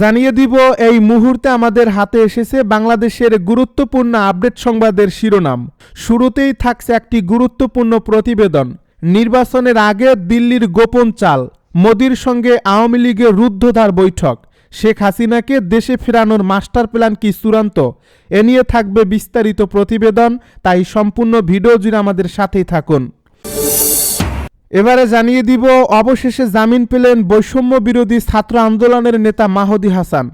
জানিয়ে দিব, এই মুহূর্তে আমাদের হাতে এসেছে বাংলাদেশের গুরুত্বপূর্ণ আপডেট সংবাদের শিরোনাম। শুরুতেই থাকছে একটি গুরুত্বপূর্ণ প্রতিবেদন। নির্বাচনের আগে দিল্লির গোপন চাল, মোদির সঙ্গে আওয়ামী লীগের রুদ্ধধার বৈঠক। শেখ হাসিনাকে দেশে ফেরানোর মাস্টার প্ল্যান কি চূড়ান্ত? এ নিয়ে থাকবে বিস্তারিত প্রতিবেদন, তাই সম্পূর্ণ ভিডিও জুড়ে আমাদের সাথেই থাকুন। এবারে জানিয়ে দিব, অবশেষে জামিন পেলেন বৈষম্য বিরোধী ছাত্র আন্দোলনের নেতা মাহদি হাসান।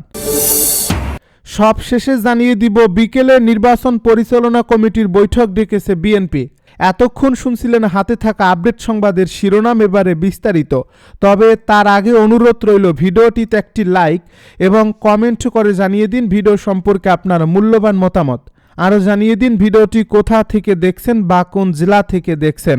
সব শেষে জানিয়ে দিব, বিকেলে নির্বাচন পরিচালনা কমিটির বৈঠক ডেকেছে বিএনপি। এতক্ষণ শুনছিলেন হাতে থাকা আপডেট সংবাদের শিরোনাম এবারে বিস্তারিত। তবে তার আগে অনুরোধ রইল, ভিডিওটিতে একটি লাইক এবং কমেন্ট করে জানিয়ে দিন ভিডিও সম্পর্কে আপনার মূল্যবান মতামত। আরও জানিয়ে দিন ভিডিওটি কোথা থেকে দেখছেন বা কোন জেলা থেকে দেখছেন।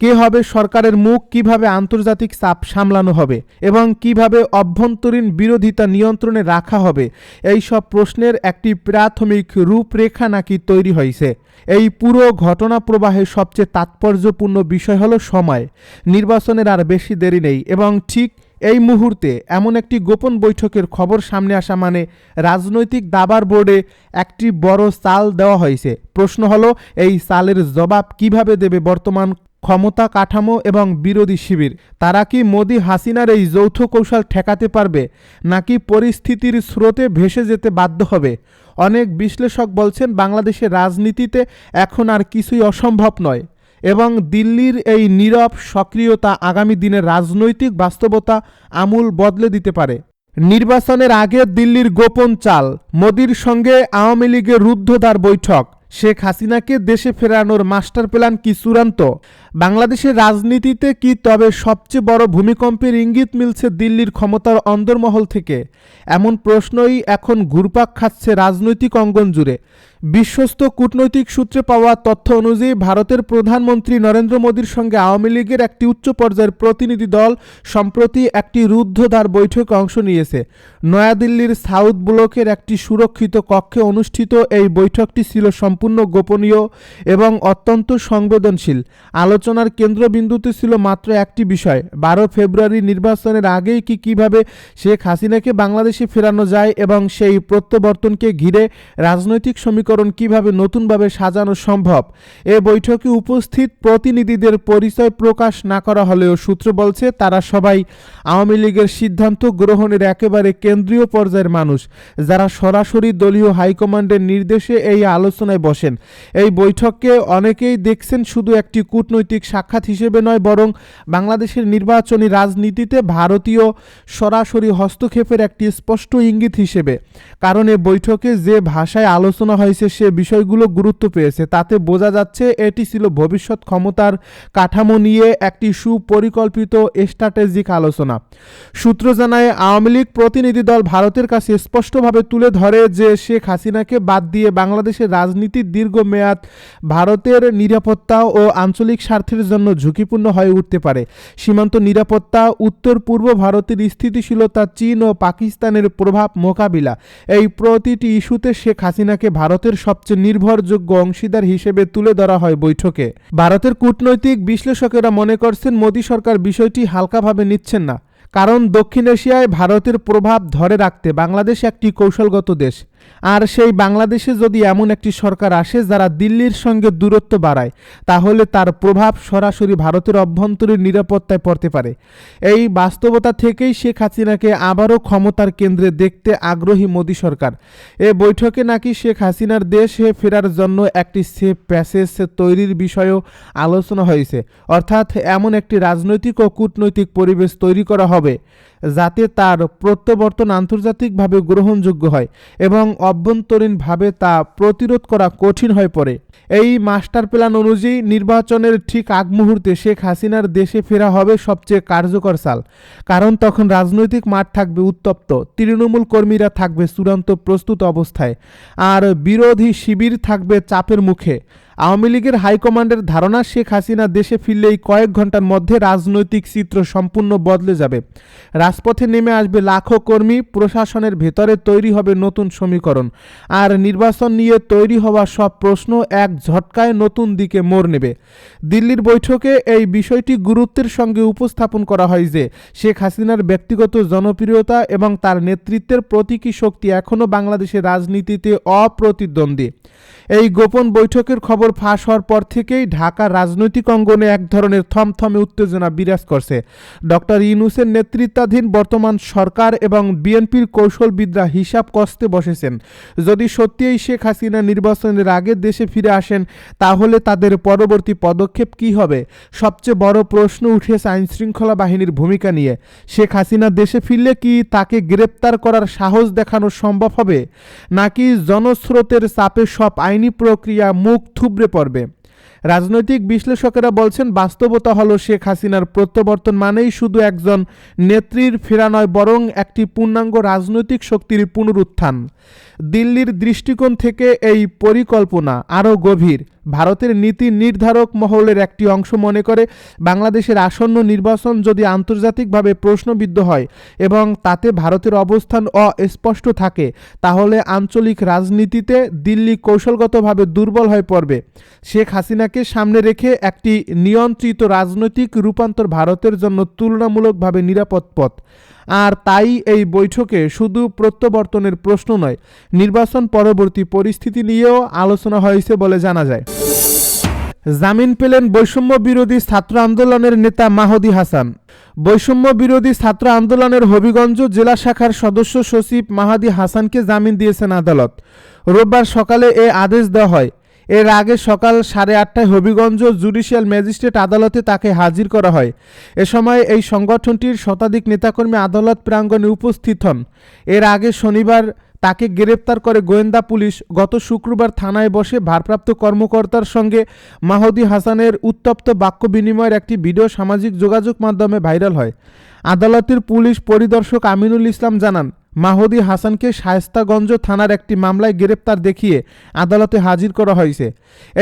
কে হবে সরকারের মুখ, কীভাবে আন্তর্জাতিক চাপ সামলানো হবে এবং কীভাবে অভ্যন্তরীণ বিরোধিতা নিয়ন্ত্রণে রাখা হবে এই সব প্রশ্নের একটি প্রাথমিক রূপরেখা নাকি তৈরি হয়েছে। এই পুরো ঘটনা প্রবাহে সবচেয়ে তাৎপর্যপূর্ণ বিষয় হলো সময়। নির্বাচনের আর বেশি দেরি নেই এবং ঠিক এই মুহূর্তে এমন একটি গোপন বৈঠকের খবর সামনে আসা মানে রাজনৈতিক দাবার বোর্ডে একটি বড় চাল দেওয়া হয়েছে। প্রশ্ন হলো, এই চালের জবাব কীভাবে দেবে বর্তমান ক্ষমতা কাঠামো এবং বিরোধী শিবির। তারা কি মোদি হাসিনার এই যৌথ কৌশল ঠেকাতে পারবে, নাকি পরিস্থিতির স্রোতে ভেসে যেতে বাধ্য হবে? অনেক বিশ্লেষক বলছেন, বাংলাদেশের রাজনীতিতে এখন আর কিছুই অসম্ভব নয় এবং দিল্লির এই নীরব সক্রিয়তা আগামী দিনের রাজনৈতিক বাস্তবতা আমূল বদলে দিতে পারে। নির্বাচনের আগে দিল্লির গোপন চাল, মোদির সঙ্গে আওয়ামী লীগের রুদ্ধদ্বার বৈঠক শেখ হাসিনাকে দেশে ফেরানোর মাস্টার প্ল্যান কি চূড়ান্ত? বাংলাদেশের রাজনীতিতে কি তবে সবচেয়ে বড় ভূমিকম্পের ইঙ্গিত মিলছে দিল্লির ক্ষমতার অন্দরমহল থেকে? এমন প্রশ্নই এখন ঘুরপাক খাচ্ছে রাজনৈতিক অঙ্গন জুড়ে। বিশ্বস্ত কূটনৈতিক সূত্রে পাওয়া তথ্য অনুযায়ী ভারতের প্রধানমন্ত্রী নরেন্দ্র মোদীর সঙ্গে আওয়ামী লীগের একটি উচ্চ পর্যায়ের প্রতিনিধি দল সম্প্রতি একটি রুদ্ধদ্বার বৈঠকে অংশ নিয়েছে। নয়াদিল্লির সাউথ ব্লকের একটি সুরক্ষিত কক্ষে অনুষ্ঠিত এই বৈঠকটি ছিল সম্পূর্ণ গোপনীয় এবং অত্যন্ত সংবেদনশীল। আলোচনার কেন্দ্রবিন্দুতে ছিল মাত্র একটি বিষয়, বারো ফেব্রুয়ারি নির্বাচনের আগেই কি কীভাবে শেখ হাসিনাকে বাংলাদেশে ফেরানো যায় এবং সেই প্রত্যাবর্তনকে ঘিরে রাজনৈতিক সমীকরণ কীভাবে নতুনভাবে সাজানো সম্ভব? এ বৈঠকে উপস্থিত প্রতিনিধিদের পরিচয় প্রকাশ না করা হলেও সূত্র বলছে, তারা সবাই আওয়ামী লীগের সিদ্ধান্ত গ্রহণের একেবারে কেন্দ্রীয় পর্যায়ের মানুষ, যারা সরাসরি দলীয় হাইকমান্ডের নির্দেশে এই আলোচনায় বসেন। এই বৈঠককে অনেকেই দেখছেন শুধু একটি কূটনৈতিক সাক্ষাৎ হিসেবে নয়, বরং বাংলাদেশের নির্বাচনী রাজনীতিতে ভারতীয় সরাসরি হস্তক্ষেপের একটি স্পষ্ট ইঙ্গিত হিসেবে। কারণ এ বৈঠকে যে ভাষায় আলোচনা হয়েছে, সে বিষয়গুলো গুরুত্ব পেয়েছে। তাতে বোঝা যাচ্ছে, এটি ছিল ভবিষ্যৎ ক্ষমতার কাঠামো নিয়ে একটি সুপরিকল্পিত স্ট্র্যাটেজিক আলোচনা। সূত্র জানায়, আওয়ামী লীগ প্রতিনিধি দল ভারতের কাছে স্পষ্টভাবে তুলে ধরে যে শেখ হাসিনাকে বাদ দিয়ে বাংলাদেশের রাজনীতির দীর্ঘমেয়াদ ভারতের নিরাপত্তা ও আঞ্চলিক স্বার্থের জন্য ঝুঁকিপূর্ণ হয়ে উঠতে পারে। সীমান্ত নিরাপত্তা উত্তর পূর্ব ভারতের স্থিতিশীলতা, চীন ও পাকিস্তানের প্রভাব মোকাবিলা, এই প্রতিটি ইস্যুতে শেখ হাসিনাকে ভারতের সবচেয়ে নির্ভরযোগ্য অংশীদার হিসেবে তুলে ধরা হয় বৈঠকে। ভারতের কূটনৈতিক বিশ্লেষকেরা মনে করছেন মোদী সরকার বিষয়টি হালকাভাবে নিচ্ছেন না, কারণ দক্ষিণ এশিয়ায় ভারতের প্রভাব ধরে রাখতে বাংলাদেশ একটি কৌশলগত দেশ। আর সেই বাংলাদেশে যদি এমন একটি সরকার আসে যারা দিল্লির সঙ্গে দূরত্ব বাড়ায়, তাহলে তার প্রভাব সরাসরি ভারতের অভ্যন্তরীণ নিরাপত্তায় পড়তে পারে। এই বাস্তবতা থেকেই শেখ হাসিনাকে আবারও ক্ষমতার কেন্দ্রে দেখতে আগ্রহী মোদী সরকার। এ বৈঠকে নাকি শেখ হাসিনার দেশে ফেরার জন্য একটি সেফ প্যাসেজ তৈরির বিষয়েও আলোচনা হয়েছে। অর্থাৎ এমন একটি রাজনৈতিক ও কূটনৈতিক পরিবেশ তৈরি করা হবে। যাতে তার প্রত্যাবর্তন আন্তর্জাতিকভাবে গ্রহণযোগ্য হয় এবং অভ্যন্তরীণভাবে তা প্রতিরোধ করা কঠিন হয়ে পড়ে। এই মাস্টার প্ল্যান অনুযায়ী নির্বাচনের ঠিক আগ মুহূর্তে শেখ হাসিনার দেশে ফেরা হবে সবচেয়ে কার্যকর সাল। কারণ তখন রাজনৈতিক মাঠ থাকবে উত্তপ্ত, তৃণমূল কর্মীরা থাকবে চূড়ান্ত প্রস্তুত অবস্থায়, আর বিরোধী শিবির থাকবে চাপের মুখে। আওয়ামী লীগের হাইকমান্ডের ধারণা, শেখ হাসিনা দেশে ফিরলেই কয়েক ঘণ্টার মধ্যে রাজনৈতিক চিত্র সম্পূর্ণ বদলে যাবে। রাজপথে নেমে আসবে লাখো কর্মী, প্রশাসনের ভেতরে তৈরি হবে নতুন সমীকরণ। আর নির্বাচন নিয়ে তৈরি হওয়া সব প্রশ্ন এক ঝটকায় নতুন দিকে মোড় নেবে। দিল্লির বৈঠকে এই বিষয়টি গুরুত্বের সঙ্গে উপস্থাপন করা হয় যে, শেখ হাসিনার ব্যক্তিগত জনপ্রিয়তা এবং তার নেতৃত্বের প্রতীকী শক্তি এখনও বাংলাদেশের রাজনীতিতে অপ্রতিদ্বন্দ্বী। এই গোপন বৈঠকের খবর ফাঁস হওয়ার পর থেকেই ঢাকার রাজনৈতিক অঙ্গনে এক ধরনের থমথমে উত্তেজনা বিরাজ করছে। ডক্টর ইউনুসের নেতৃত্বাধীন বর্তমান সরকার এবং বিএনপির কৌশলবিদরা হিসাব কষতে বসেছেন। যদি সত্যিই শেখ হাসিনা নির্বাচনের আগে দেশে ফিরে আসেন, তাহলে তাদের পরবর্তী পদক্ষেপ কী হবে? সবচেয়ে বড় প্রশ্ন উঠেছে আইনশৃঙ্খলা বাহিনীর ভূমিকা নিয়ে। শেখ হাসিনা দেশে ফিরলে কি তাকে গ্রেপ্তার করার সাহস দেখানো সম্ভব হবে? নাকি জনস্রোতের চাপে সব আইনি প্রক্রিয়া মুখ থুবড়ে পড়বে। রাজনৈতিক বিশ্লেষকেরা বলছেন, বাস্তবতা হলো শেখ হাসিনার প্রত্যাবর্তন মানেই শুধু একজন নেত্রীর ফেরা নয়, বরং একটি পূর্ণাঙ্গ রাজনৈতিক শক্তির পুনরুত্থান। দিল্লির দৃষ্টিকোণ থেকে এই পরিকল্পনা আরও গভীর। ভারতের নীতি নির্ধারক মহলের একটি অংশ মনে করে, বাংলাদেশের আসন্ন নির্বাচন যদি আন্তর্জাতিকভাবে প্রশ্নবিদ্ধ হয় এবং তাতে ভারতের অবস্থান অস্পষ্ট থাকে, তাহলে আঞ্চলিক রাজনীতিতে দিল্লি কৌশলগতভাবে দুর্বল হয়ে পড়বে। শেখ হাসিনাকে সামনে রেখে একটি নিয়ন্ত্রিত রাজনৈতিক রূপান্তর ভারতের জন্য তুলনামূলকভাবে নিরাপদ পথ। আর তাই এই বৈঠকে শুধু প্রত্যাবর্তনের প্রশ্ন নয়, নির্বাচন পরবর্তী পরিস্থিতি নিয়েও আলোচনা হয়েছে বলে জানা যায়। জামিন পেলেন বৈষম্য বিরোধী ছাত্র আন্দোলনের নেতা মাহদি হাসান। বৈষম্য বিরোধী ছাত্র আন্দোলনের হবিগঞ্জ জেলা শাখার সদস্য সচিব মাহাদি হাসানকে জামিন দিয়েছেন আদালত। রোববার সকালে এ আদেশ দেওয়া হয়। এর আগে সকাল সাড়ে আটটায় হবিগঞ্জ জুডিশিয়াল ম্যাজিস্ট্রেট আদালতে তাকে হাজির করা হয়। এ সময় এই সংগঠনটির শতাধিক নেতাকর্মী আদালত প্রাঙ্গণে উপস্থিত হন। এর আগে শনিবার তাকে গ্রেপ্তার করে গোয়েন্দা পুলিশ। গত শুক্রবার থানায় বসে ভারপ্রাপ্ত কর্মকর্তার সঙ্গে মাহদি হাসানের উত্তপ্ত বাক্য বিনিময়ের একটি ভিডিও সামাজিক যোগাযোগ মাধ্যমে ভাইরাল হয়। আদালতের পুলিশ পরিদর্শক আমিনুল ইসলাম জানান, মাহদি হাসানকে শায়স্তাগঞ্জ থানার একটি মামলায় গ্রেপ্তার দেখিয়ে আদালতে হাজির করা হয়েছে।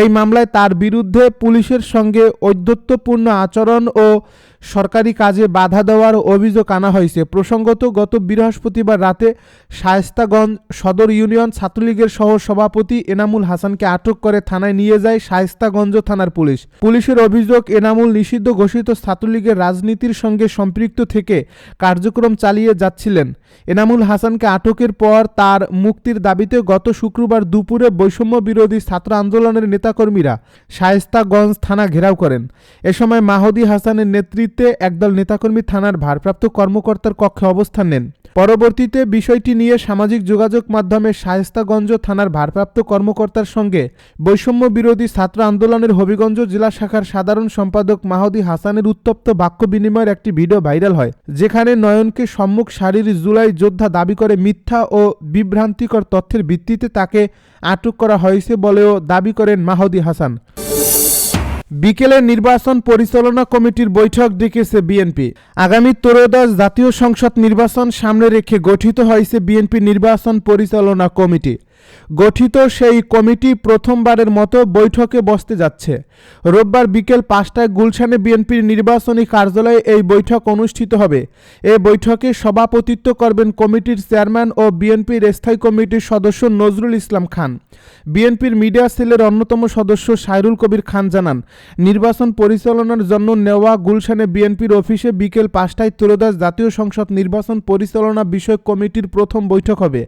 এই মামলায় তার বিরুদ্ধে পুলিশের সঙ্গে ঔদ্ধত্যপূর্ণ আচরণ ও সরকারি কাজে বাধা দেওয়ার অভিযোগ আনা হয়েছে। প্রসঙ্গত, গত বৃহস্পতিবার রাতে শায়েস্তাগঞ্জ সদর ইউনিয়ন ছাত্রলীগের সহ সভাপতি এনামুল হাসানকে আটক করে থানায় নিয়ে যায় শায়েস্তাগঞ্জ থানার পুলিশ। পুলিশের অভিযোগ, এনামুল নিষিদ্ধ ঘোষিত ছাত্রলীগের রাজনীতির সঙ্গে সম্পৃক্ত থেকে কার্যক্রম চালিয়ে যাচ্ছিলেন। এনামুল হাসানকে আটকের পর তার মুক্তির দাবিতে গত শুক্রবার দুপুরে বৈষম্য বিরোধী ছাত্র আন্দোলনের নেতাকর্মীরা শায়েস্তাগঞ্জ থানা ঘেরাও করেন। এ সময় মাহদি হাসানের নেতৃত্বে একদল নেতাকর্মী থানার ভারপ্রাপ্ত কর্মকর্তার কক্ষে অবস্থান নেন। পরবর্তীতে বিষয়টি নিয়ে সামাজিক যোগাযোগ মাধ্যমে শায়েস্তাগঞ্জ থানার ভারপ্রাপ্ত কর্মকর্তার সঙ্গে বৈষম্য বিরোধী ছাত্র আন্দোলনের হবিগঞ্জ জেলা শাখার সাধারণ সম্পাদক মাহদি হাসানের উত্তপ্ত বাক্য বিনিময়ের একটি ভিডিও ভাইরাল হয়, যেখানে নয়নকে সম্মুখ সারির জুলাই যোদ্ধা দাবি করে মিথ্যা ও বিভ্রান্তিকর তথ্যের ভিত্তিতে তাকে আটক করা হয়েছে বলেও দাবি করেন মাহদি হাসান। বিকেলে নির্বাচন পরিচালনা কমিটির বৈঠক ডেকেছে বিএনপি। আগামী ত্রয়োদশ জাতীয় সংসদ নির্বাচন সামনে রেখে গঠিত হয়েছে বিএনপি নির্বাচন পরিচালনা কমিটি। গঠিত সেই কমিটি প্রথমবারের মতো বৈঠকে বসতে যাচ্ছে। রোববার বিকেল পাঁচটায় গুলশানে বিএনপির নির্বাচনী কার্যালয়ে এই বৈঠক অনুষ্ঠিত হবে। এ বৈঠকে সভাপতিত্ব করবেন কমিটির চেয়ারম্যান ও বিএনপির স্থায়ী কমিটির সদস্য নজরুল ইসলাম খান। বিএনপির মিডিয়া সেলের অন্যতম সদস্য সাইরুল কবির খান জানান, নির্বাচন পরিচালনার জন্য নেওয়া গুলশানে বিএনপির অফিসে বিকেল পাঁচটায় ত্রয়োদশ জাতীয় সংসদ নির্বাচন পরিচালনা বিষয়ক কমিটির প্রথম বৈঠক হবে।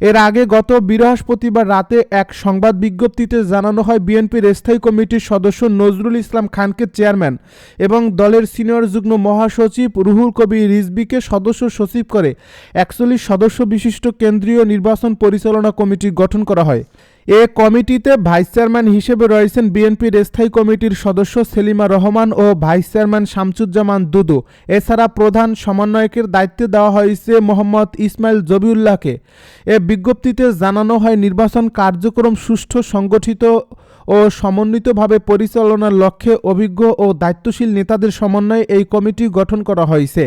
এর আগে গত বৃহস্পতিবার রাতে এক সংবাদ বিজ্ঞপ্তিতে জানানো হয়, বিএনপির স্থায়ী কমিটির সদস্য নজরুল ইসলাম খানকে চেয়ারম্যান এবং দলের সিনিয়র যুগ্ম মহাসচিব রুহুল কবি রিজবিকে সদস্য সচিব করে একচল্লিশ সদস্য বিশিষ্ট কেন্দ্রীয় নির্বাচন পরিচালনা কমিটি গঠন করা হয়। এ কমিটিতে ভাইস চেয়ারম্যান হিসেবে রয়েছেন বিএনপির স্থায়ী কমিটির সদস্য সেলিমা রহমান ও ভাইস চেয়ারম্যান শামসুজ্জামান দুদু। এছাড়া প্রধান সমন্বয়কের দায়িত্বে দেওয়া হয়েছে মোহাম্মদ ইসমাইল জবিউল্লাহকে। এ বিজ্ঞপ্তিতে জানানো হয়, নির্বাচন কার্যক্রম সুষ্ঠু, সংগঠিত ও সমন্বিতভাবে পরিচালনার লক্ষ্যে অভিজ্ঞ ও দায়িত্বশীল নেতাদের সমন্বয়ে এই কমিটি গঠন করা হয়েছে।